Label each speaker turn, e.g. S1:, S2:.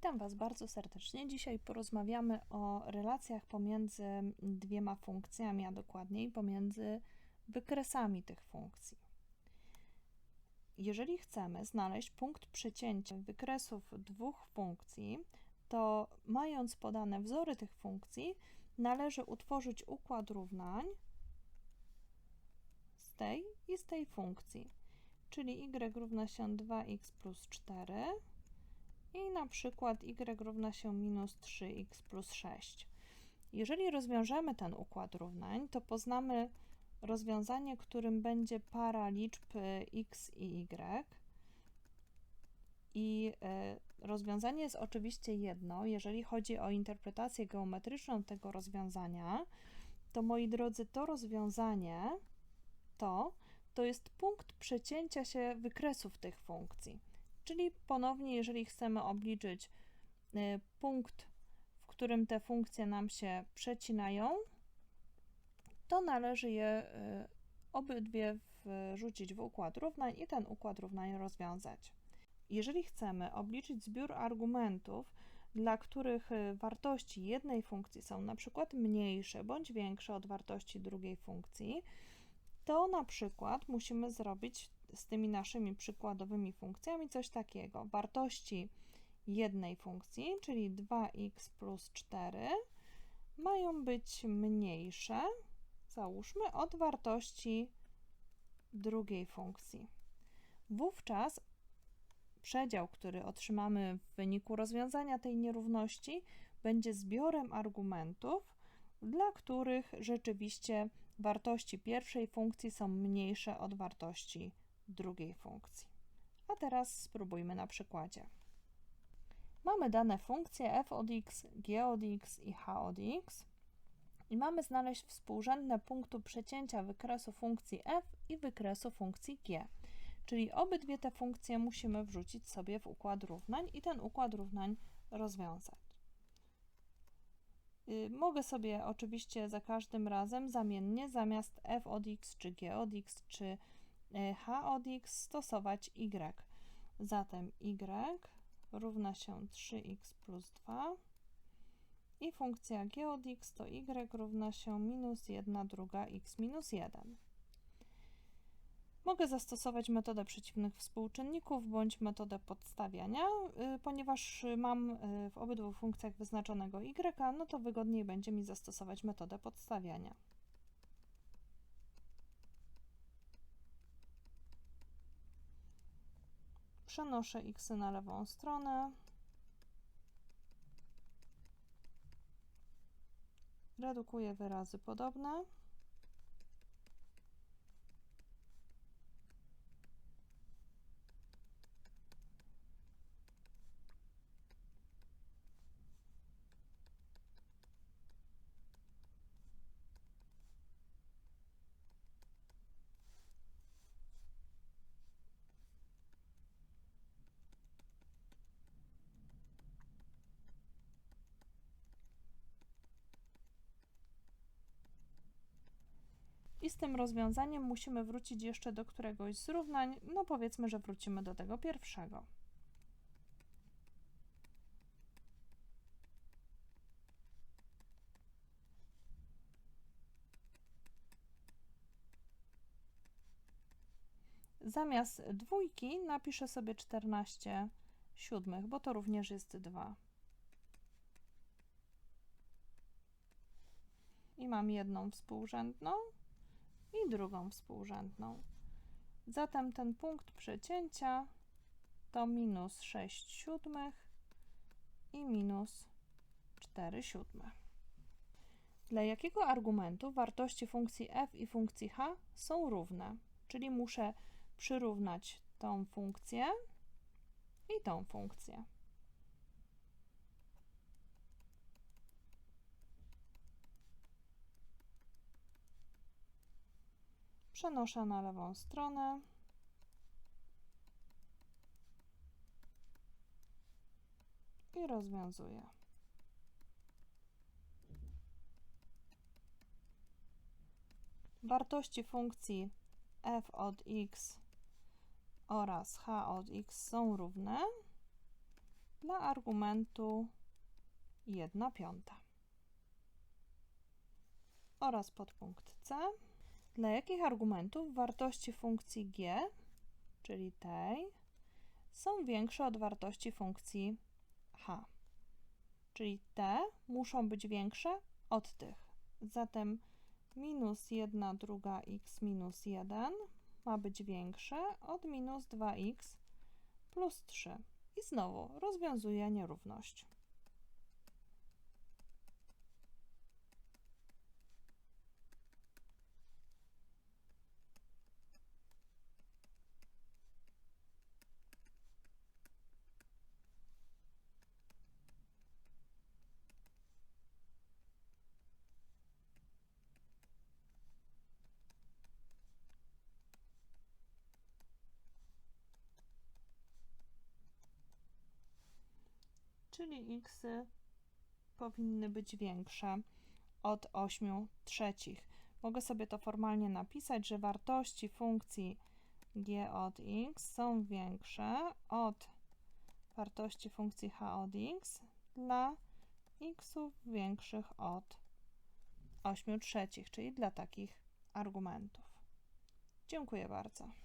S1: Witam Was bardzo serdecznie. Dzisiaj porozmawiamy o relacjach pomiędzy dwiema funkcjami, a dokładniej pomiędzy wykresami tych funkcji. Jeżeli chcemy znaleźć punkt przecięcia wykresów dwóch funkcji, to mając podane wzory tych funkcji, należy utworzyć układ równań z tej i z tej funkcji, czyli y równa się 2x plus 4 i na przykład y równa się minus 3x plus 6. Jeżeli rozwiążemy ten układ równań, to poznamy rozwiązanie, którym będzie para liczb x i y. I e, rozwiązanie jest oczywiście jedno. Jeżeli chodzi o interpretację geometryczną tego rozwiązania, to moi drodzy, to rozwiązanie to, to jest punkt przecięcia się wykresów tych funkcji. Czyli ponownie, jeżeli chcemy obliczyć y, punkt, w którym te funkcje nam się przecinają, to należy je y, obydwie wrzucić w układ równań i ten układ równań rozwiązać. Jeżeli chcemy obliczyć zbiór argumentów, dla których y, wartości jednej funkcji są na przykład mniejsze bądź większe od wartości drugiej funkcji, to na przykład musimy zrobić z tymi naszymi przykładowymi funkcjami coś takiego. Wartości jednej funkcji, czyli 2x plus 4, mają być mniejsze, załóżmy, od wartości drugiej funkcji. Wówczas przedział, który otrzymamy w wyniku rozwiązania tej nierówności, będzie zbiorem argumentów, dla których rzeczywiście wartości pierwszej funkcji są mniejsze od wartości drugiej funkcji. A teraz spróbujmy na przykładzie. Mamy dane funkcje f od x, g od x i h od x i mamy znaleźć współrzędne punktu przecięcia wykresu funkcji f i wykresu funkcji g. Czyli obydwie te funkcje musimy wrzucić sobie w układ równań i ten układ równań rozwiązać. Y, mogę sobie oczywiście za każdym razem zamiennie zamiast f od x, czy g od x, czy h od x stosować y. Zatem y równa się 3x plus 2 i funkcja g od x to y równa się minus 1 druga x minus 1. Mogę zastosować metodę przeciwnych współczynników bądź metodę podstawiania. Y, ponieważ mam y, w obydwu funkcjach wyznaczonego y, no to wygodniej będzie mi zastosować metodę podstawiania. Przenoszę x na lewą stronę. Redukuję wyrazy podobne. Tym rozwiązaniem musimy wrócić jeszcze do któregoś z równań. No powiedzmy, że wrócimy do tego pierwszego. Zamiast dwójki napiszę sobie 14 siódmych, bo to również jest 2. I mam jedną współrzędną i drugą współrzędną. Zatem ten punkt przecięcia to minus 6 siódmych i minus 4 siódme. Dla jakiego argumentu wartości funkcji f i funkcji h są równe? Czyli muszę przyrównać tą funkcję i tą funkcję. Przenoszę na lewą stronę. I rozwiązuję. Wartości funkcji f od x oraz h od x są równe. dla argumentu 1 piąta. Oraz podpunkt C. Dla jakich argumentów wartości funkcji g, czyli tej, są większe od wartości funkcji h. Czyli te muszą być większe od tych. Zatem minus 1 druga x minus 1 ma być większe od minus 2x plus 3. I znowu rozwiązuję nierówność. Czyli x powinny być większe od 8 trzecich. Mogę sobie to formalnie napisać, że wartości funkcji g od x są większe od wartości funkcji h od x dla xów większych od 8 trzecich, czyli dla takich argumentów. Dziękuję bardzo.